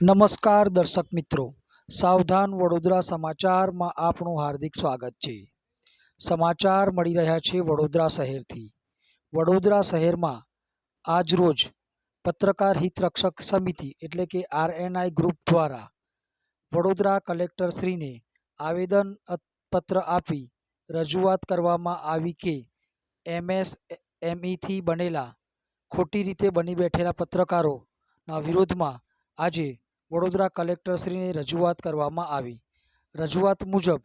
નમસ્કાર દર્શક મિત્રો. સાવધાન વડોદરા સમાચારમાં આપનું હાર્દિક સ્વાગત છે. સમાચાર મળી રહ્યા છે વડોદરા શહેરથી. વડોદરા શહેરમાં આજરોજ પત્રકાર હિતરક્ષક સમિતિ એટલે કે આરએનઆઈ ગ્રુપ દ્વારા વડોદરા કલેક્ટરશ્રીને આવેદન પત્ર આપી રજૂઆત કરવામાં આવી કે એમએસ એમઈથી બનેલા ખોટી રીતે બની બેઠેલા પત્રકારોના વિરોધમાં આજે વડોદરા કલેક્ટરશ્રીને રજૂઆત કરવામાં આવી. રજૂઆત મુજબ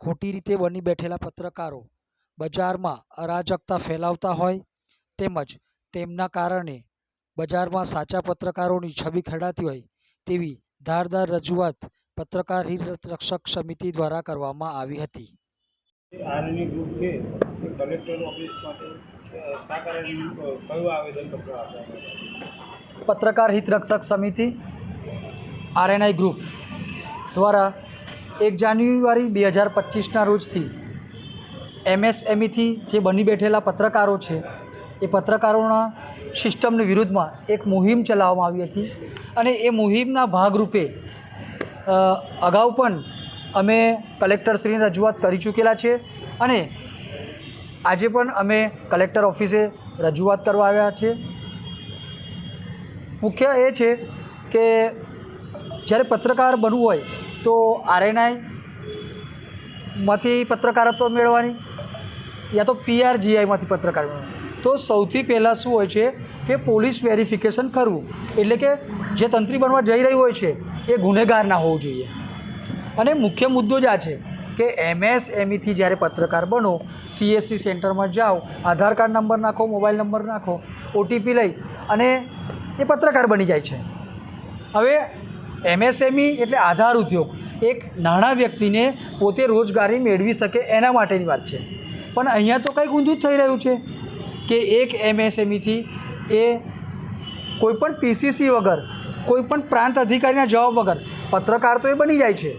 ખોટી રીતે બની બેઠેલા પત્રકારો બજારમાં અરાજકતા ફેલાવતા હોય તેમજ તેમના કારણે બજારમાં સાચા પત્રકારોની છબી ખેડાતી હોય તેવી ધારદાર રજૂઆત પત્રકાર હિત રક્ષક સમિતિ દ્વારા કરવામાં આવી હતી. આરની ગ્રુપ છે એ કલેક્ટર ઓફિસ માટે કારણે કયું આવેદનપત્ર આપવામાં પત્રકાર હિત રક્ષક સમિતિ આરએનઆઈ ગ્રુપ દ્વારા એક જાન્યુઆરી બે હજાર પચીસના રોજથી એમએસએમઈથી જે બની બેઠેલા પત્રકારો છે, એ પત્રકારોના સિસ્ટમની વિરુદ્ધમાં એક મુહિમ ચલાવવામાં આવી હતી અને એ મુહિમના ભાગરૂપે અગાઉ પણ અમે કલેક્ટરશ્રીને રજૂઆત કરી ચૂકેલા છે અને આજે પણ અમે કલેક્ટર ઓફિસે રજૂઆત કરવા આવ્યા છે. મુખ્ય એ છે કે જ્યારે પત્રકાર બનવું હોય તો આરએનઆઈમાંથી પત્રકારત્વ મેળવવાની યા તો પીઆરજીઆઈમાંથી પત્રકાર મેળવવાની. તો સૌથી પહેલાં શું હોય છે કે પોલીસ વેરિફિકેશન કરવું. એટલે કે જે તંત્રી બનવા જઈ રહ્યું હોય છે એ ગુનેગાર ના હોવું જોઈએ. અને મુખ્ય મુદ્દો જ આ છે કે એમએસએમઈથી જ્યારે પત્રકાર બનો સીએસસી સેન્ટરમાં જાઓ, આધાર કાર્ડ નંબર નાખો, મોબાઈલ નંબર નાખો ઓટીપી લઈ અને એ પત્રકાર બની જાય છે. હવે એમએસએમઈ એટલે આધાર ઉદ્યોગ. એક નાના વ્યક્તિને પોતે રોજગારી મેળવી શકે એના માટેની વાત છે. પણ અહીંયા તો કંઈક ઊંધું થઈ રહ્યું છે કે એક એમએસએમઈથી એ કોઈપણ પીસીસી વગર, કોઈપણ પ્રાંત અધિકારીના જવાબ વગર પત્રકાર તો એ બની જાય છે.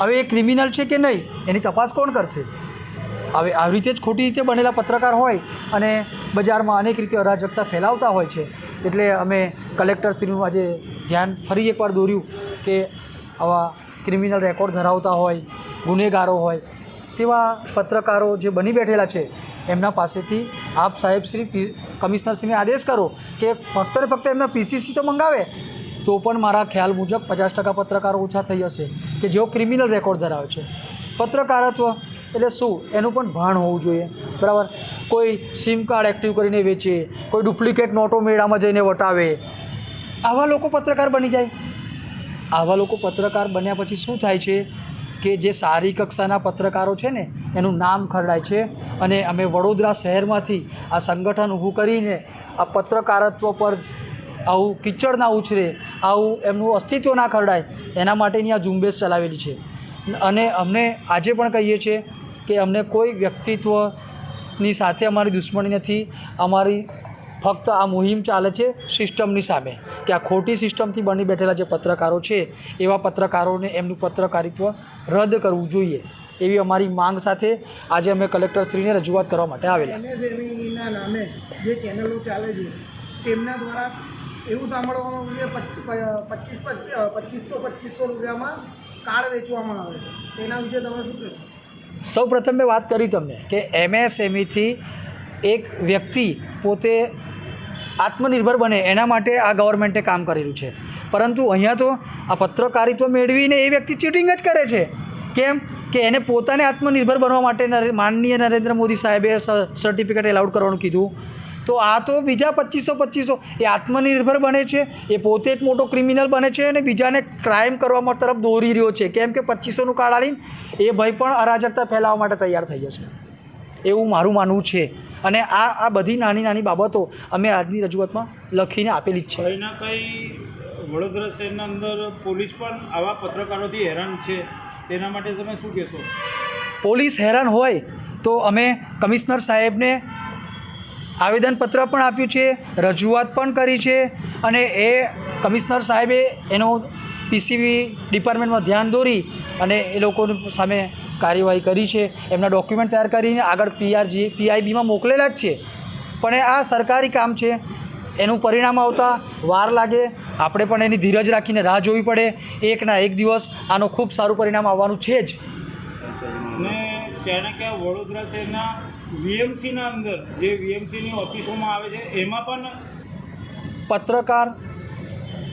હવે એ ક્રિમિનલ છે કે નહીં, એની તપાસ કોણ કરશે? હવે આવી રીતે જ ખોટી રીતે બનેલા પત્રકાર હોય અને બજારમાં અનેક રીતે અરાજકતા ફેલાવતા હોય છે. એટલે અમે કલેક્ટરશ્રીનું આજે ધ્યાન ફરી એકવાર દોર્યું કે આવા ક્રિમિનલ રેકોર્ડ ધરાવતા હોય, ગુનેગારો હોય, તેવા પત્રકારો જે બની બેઠેલા છે, એમના પાસેથી આપ સાહેબ શ્રી કમિશનરશ્રીને આદેશ કરો કે ફક્ત ને ફક્ત એમના પીસીસી તો મંગાવે, તો પણ મારા ખ્યાલ મુજબ પચાસ ટકા પત્રકારો ઓછા થઈ જશે કે જેઓ ક્રિમિનલ રેકોર્ડ ધરાવે છે. પત્રકારત્વ એટલે શું? એનું પણ ભાન હોવું જોઈએ. બરાબર? કોઈ સિમ કાર્ડ એક્ટિવ કરીને વેચે, કોઈ ડુપ્લિકેટ નોટો મેળામાં જઈને વટાવે. આવા લોકો પત્રકાર બની જાય. આવા લોકો પત્રકાર બન્યા પછી શું થાય છે કે જે સારી કક્ષાના પત્રકારો છે ને, એનું નામ ખરડાય છે અને અમે વડોદરા શહેરમાંથી આ સંગઠન ઊભું કરીને આ પત્રકારત્વ પર આવું કિચડ ના ઉછરે, આવું એમનું અસ્તિત્વ ના ખરડાય, એના માટેની આ ઝુંબેશ ચલાવેલી છે. અને અમને આજે પણ કહીએ છીએ કે અમને કોઈ વ્યક્તિત્વની સાથે અમારી દુશ્મની નથી. અમારી ફક્ત આ મુહિમ ચાલે છે સિસ્ટમની સામે કે આ ખોટી સિસ્ટમથી બની બેઠેલા જે પત્રકારો છે, એવા પત્રકારોને એમનું પત્રકારિત્વ રદ કરવું જોઈએ એવી અમારી માંગ સાથે આજે અમે કલેક્ટરશ્રીને રજૂઆત કરવા માટે આવેલા. નામે જે ચેનલો ચાલે છે, તેમના દ્વારા એવું સાંભળવામાં પચીસ પચીસો પચીસો રૂપિયામાં કાર્ડ વેચવામાં આવે છે. તેના વિશે તમે શું કહેશો? સૌ પ્રથમ મેં વાત કરી તમને કે એમએસએમઈથી એક વ્યક્તિ પોતે આત્મનિર્ભર બને એના માટે આ ગવર્મેન્ટે કામ કરેલું છે. પરંતુ અહીંયા તો આ પત્રકારિત્વ મેળવીને એ વ્યક્તિ ચીટિંગ જ કરે છે. કેમ? કે એને પોતાને આત્મનિર્ભર બનવા માટે માનનીય નરેન્દ્ર મોદી સાહેબે સર્ટિફિકેટ એલાઉડ કરવાનું કીધું. તો આ તો બીજા પચીસો પચીસો. એ આત્મનિર્ભર બને છે એ પોતે જ મોટો ક્રિમિનલ બને છે અને બીજાને ક્રાઇમ કરવા તરફ દોરી રહ્યો છે. કેમ કે પચીસોનું કાર્ડ આવીને એ ભાઈ પણ અરાજકતા ફેલાવવા માટે તૈયાર થઈ જશે. એવું મારું માનવું છે. અને આ આ બધી નાની નાની બાબતો અમે આજની રજૂઆતમાં લખીને આપેલી જ છે. કંઈ કંઈ વડોદરા શહેરના અંદર પોલીસ પણ આવા પત્રકારોથી હેરાન છે. તેના માટે તમે શું કહેશો? પોલીસ હેરાન હોય તો અમે કમિશનર સાહેબને આવેદનપત્ર પણ આપ્યું છે, રજૂઆત પણ કરી છે અને એ કમિશનર સાહેબે એનો પીસીબી ડિપાર્ટમેન્ટમાં ધ્યાન દોરી અને એ લોકો સામે કાર્યવાહી કરી છે. એમના ડોક્યુમેન્ટ તૈયાર કરીને આગળ પીઆરજી, પીઆઈબીમાં મોકલેલા જ છે. પણ આ સરકારી કામ છે. એનું પરિણામ આવતા વાર લાગે. આપણે પણ એની ધીરજ રાખીને રાહ જોવી પડે. એકના એક દિવસ આનું ખૂબ સારું પરિણામ આવવાનું છે જ. ને ક્યાં ક્યાં વડોદરા શહેરના વીએમસીના અંદર, જે વીએમસીની ઓફિસોમાં આવે છે, એમાં પણ પત્રકાર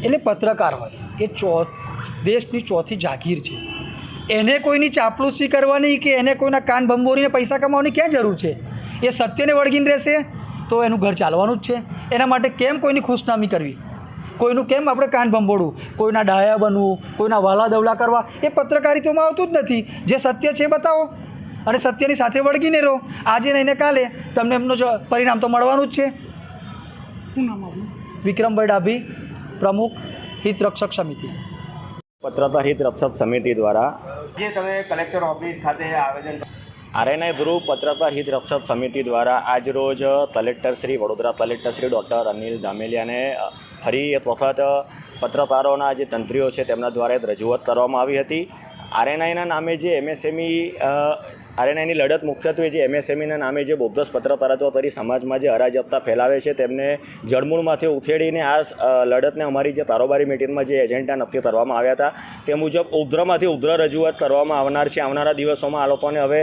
એટલે પત્રકાર હોય. એ ચો, દેશની ચોથી જાગીર છે. એને કોઈની ચાપલુસી કરવાની કે એને કોઈના કાન બંબોરીને પૈસા કમાવાની ક્યાં જરૂર છે? એ સત્યને વળગીને રહેશે તો એનું ઘર ચાલવાનું જ છે. એના માટે કેમ કોઈની ખુશનામી કરવી? કોઈનું કેમ આપણે કાન ભંભોળવું કોઈના ડાયા બનવું, કોઈના વાલા દવલા કરવા, એ પત્રકારિતામાં આવતું જ નથી. જે સત્ય છે બતાવો. અને સત્યની સાથે વળગીને રહો. આજે નહીં ને કાલે. તમને એમનું જો પરિણામ તો મળવાનું જ છે. શું નામ વિક્રમભાઈ ડાભી પ્રમુખ હિત રક્ષક સમિતિ. પત્રકાર હિત રક્ષક સમિતિ દ્વારા જે તમે કલેક્ટર ઓફિસ ખાતે આવેદન આરએનઆઈ ધ્રુવ પત્રકાર હિત રક્ષક સમિતિ દ્વારા આજરોજ collector Shri Vadodara collector Shri doctor Anil ધામેલિયાને ફરી એક વખત પત્રકારોના જે તંત્રીઓ છે તેમના દ્વારા રજૂઆત કરવામાં આવી હતી. આરએનઆઈના નામે જે એમએસએમઈ આરએનઆઈની લડત મુખ્યત્વે જે એમએસએમઈના નામે જે બોગસ પત્રકારત્વ કરી સમાજમાં જે અરાજકતા ફેલાવે છે, તેમને જળમૂળમાંથી ઉથેડીને આ લડતને અમારી જે કારોબારી મિટિંગમાં જે એજન્ડા નક્કી કરવામાં આવ્યા હતા, તે મુજબ ઉધ્રમાંથી ઉધ્ર રજૂઆત કરવામાં આવનાર છે. આવનારા દિવસોમાં આ લોકોને હવે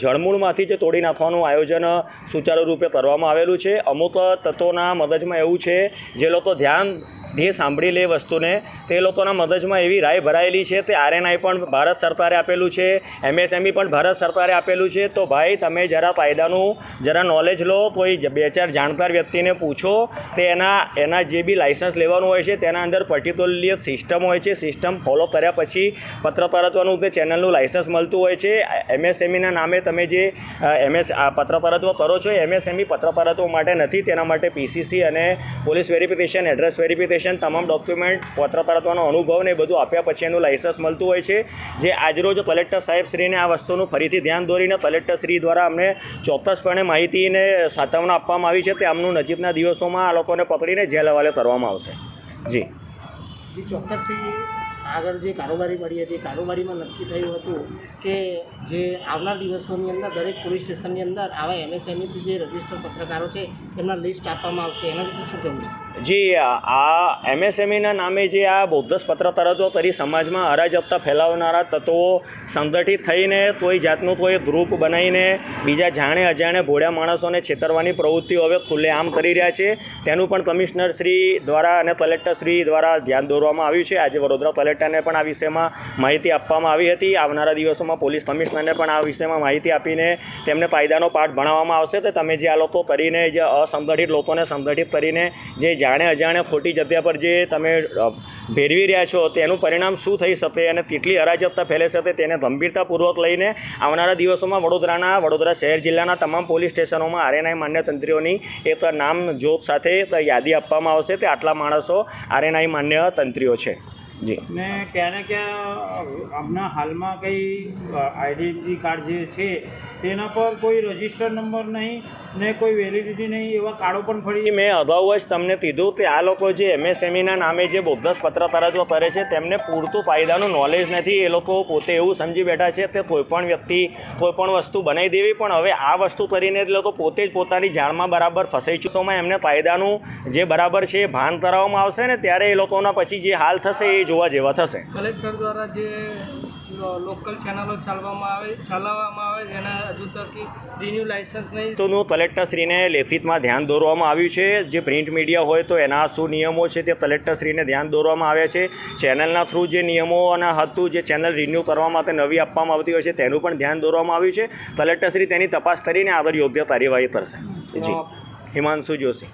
જળમૂળમાંથી જે તોડી નાખવાનું આયોજન સુચારુ રૂપે કરવામાં આવેલું છે. અમુક તત્વોના મગજમાં એવું છે, જે લોકો ધ્યાન જે સાંભળી લે વસ્તુને તે લોકોના મગજમાં એવી રાય ભરાયેલી છે. તે આરએનઆઈ પણ ભારત સરકારે આપેલું છે. એમએસએમઈ પણ ભારત સરકારે આપેલું છે. તો ભાઈ, તમે જરા કાયદાનું જરા નોલેજ લો. કોઈ બે ચાર જાણકાર વ્યક્તિને પૂછો. તે એના એના જે બી લાઇસન્સ લેવાનું હોય છે, તેના અંદર પર્ટિક્યુલરલી સિસ્ટમ હોય છે. સિસ્ટમ ફોલો કર્યા પછી પત્રકારત્વનું તે ચેનલનું લાઇસન્સ મળતું હોય છે. એમએસએમઈના નામે તમે જે એમએસ પત્રકારત્વ કરો છો એમએસએમઈ પત્રકારત્વ માટે નથી. તેના માટે પીસીસી અને પોલીસ વેરિફિકેશન એડ્રેસ વેરિફિકેશન તમામ ડોક્યુમેન્ટ, પત્રકારત્વનો અનુભવ ને બધું આપ્યા પછી એનું લાઇસન્સ મળતું હોય છે. જે આજરોજ કલેક્ટર સાહેબ શ્રીને આ વસ્તુનું ફરીથી ધ્યાન દોરીને કલેક્ટરશ્રી દ્વારા અમને ચોક્કસપણે માહિતીને સાતવણા આપવામાં આવી છે તે આમનું નજીકના દિવસોમાં આ લોકોને પકડીને જેલ હવાલે કરવામાં આવશે. જી. જે ચોક્કસ આગળ જે કારોબારી મળી હતી, કારોબારીમાં નક્કી થયું હતું કે જે આવનાર દિવસોની અંદર દરેક પોલીસ સ્ટેશનની અંદર આવા એમએસએમઈથી જે રજિસ્ટર પત્રકારો છે, એમના લિસ્ટ આપવામાં આવશે. એના વિશે શું કહેવું છે? જી, આ એમએસએમઈના નામે જે આ બૌદ્ધસ પત્ર તરતો કરી સમાજમાં અરાજકતા ફેલાવનારા તત્વો સંગઠિત થઈને કોઈ જાતનું કોઈ ગ્રુપ બનાવીને, બીજા જાણે અજાણે ભોળ્યા માણસોને છેતરવાની પ્રવૃત્તિઓ હવે ખુલ્લેઆમ કરી રહ્યા છે. તેનું પણ કમિશનર શ્રી દ્વારા અને કલેક્ટર શ્રી દ્વારા ધ્યાન દોરવામાં આવ્યું છે. આજે વડોદરા કલેક્ટરને પણ આ વિષયમાં માહિતી આપવામાં આવી હતી. આવનારા દિવસોમાં પોલીસ કમિશનરને પણ આ વિષયમાં માહિતી આપીને તેમને કાયદાનો પાઠ ભણાવવામાં આવશે. તો તમે જે આ લોકો કરીને, જે અસંગઠિત લોકોને સંગઠિત કરીને, જે જાણે અજાણે ખોટી જગ્યા પર જે તમે ભેરવી રહ્યા છો, તેનું પરિણામ શું થઈ શકે અને કેટલી અરાજકતા ફેલે શકે તેને ગંભીરતાપૂર્વક લઈને આવનારા દિવસોમાં વડોદરાના, વડોદરા શહેર જિલ્લાના તમામ પોલીસ સ્ટેશનોમાં આરએનઆઈ માન્ય તંત્રીઓની એક નામ જોત સાથે યાદી આપવામાં આવશે. તે આટલા માણસો આરએનઆઈ માન્ય તંત્રીઓ છે. જી. ને ક્યાં ને ક્યાં હમણાં હાલમાં કંઈ આઈડેન્ટિટી કાર્ડ જે છે, તેના પર કોઈ રજિસ્ટર નંબર નહીં? ને કોઈ વેલિડિટી નહીં એવા કાળો પણ ફરી મેં અગાઉ જ તમને કીધું કે આ લોકો જે એમએસએમઈના નામે જે બોગસ પત્રકારત્વ કરે છે તેમને પૂરતું ફાયદાનું નોલેજ નથી. એ લોકો પોતે એવું સમજી બેઠા છે કે કોઈપણ વ્યક્તિ કોઈ પણ વસ્તુ બનાવી દેવી પણ હવે આ વસ્તુ કરીને એ લોકો પોતે જ પોતાની જાળમાં બરાબર ફસાઈ ચૂકવામાં એમને ફાયદાનું જે બરાબર છે એ ભાન કરાવવામાં આવશે ને ત્યારે એ લોકોના પછી જે હાલ થશે એ જોવા જેવા થશે. કલેક્ટર દ્વારા જે લોકલ ચેનલો ચાલવામાં આવે ચલાવવામાં આવે જેના હજુ તક રિન્યુ લાઇસન્સ નહીં. વસ્તુનું કલેક્ટરશ્રીને લેખિતમાં ધ્યાન દોરવામાં આવ્યું છે. જે પ્રિન્ટ મીડિયા હોય તો એના શું નિયમો છે તે કલેક્ટરશ્રીને ધ્યાન દોરવામાં આવ્યા છે. ચેનલના થ્રુ જે નિયમો અને હતું જે ચેનલ રિન્યૂ કરવા માટે નવી આપવામાં આવતી હોય છે તેનું પણ ધ્યાન દોરવામાં આવ્યું છે. કલેક્ટરશ્રી તેની તપાસ કરીને આગળ યોગ્ય કાર્યવાહી કરશે. જી. હિમાંશુ જોશી.